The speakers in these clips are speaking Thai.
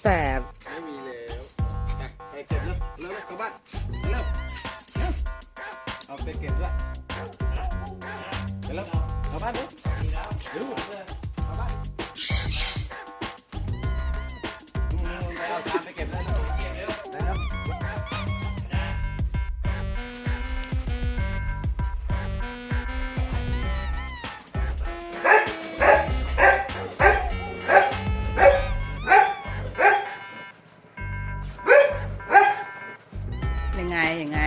แสบไม่มีแล้วไปเก็บเล้วเร็วๆกลับบ้านเร็วเร็วเอาไปเก็บด้วยเร็วแล้วกลับบ้านเร็วเร็วกลับบ้านอืมไปเอาตามไป ยังไงยังไง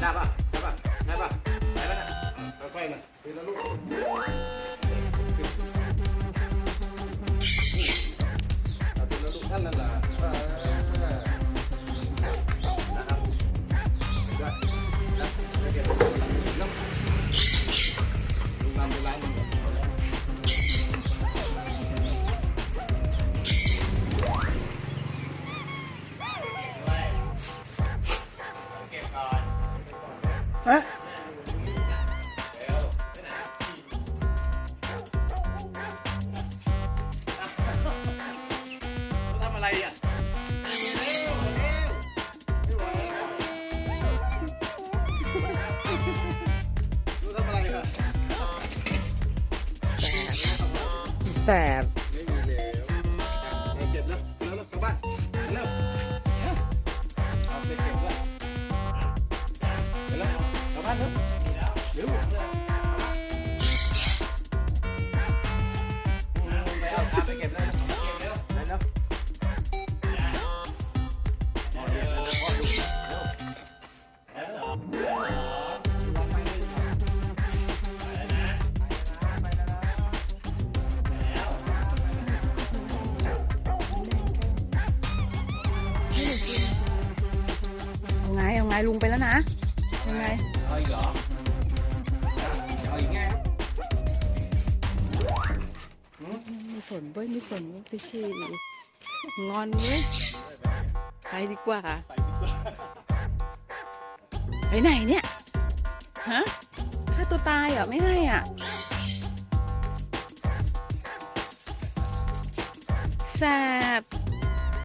ได้ ทีละลูกเอาทีละลูกนั่นน่ะเออนะครับด้ได้ไปเก็บน้ำลงนำไปล้างมือก่อนเอ๊ะ อะไรอะรู้ทำอะไรอะแสบไม่มีแล้วไปเก็บแล้วแล้วแล้วกลับบ้านเร็วเอาไปเก็บด้วยเร็วกลับบ้านเร็วาไงเอาไงลุงไปแล้วนะยังไงเอาอีกเหรอเอาอีกไงไม่สนเว้ยไม่สนเว้ยไปฉี่งอนเว้ยไปดีกว่าไปดีกว่าไปไหนเนี่ยฮะฆ่าตัวตายเหรอไม่ให้อะแสบ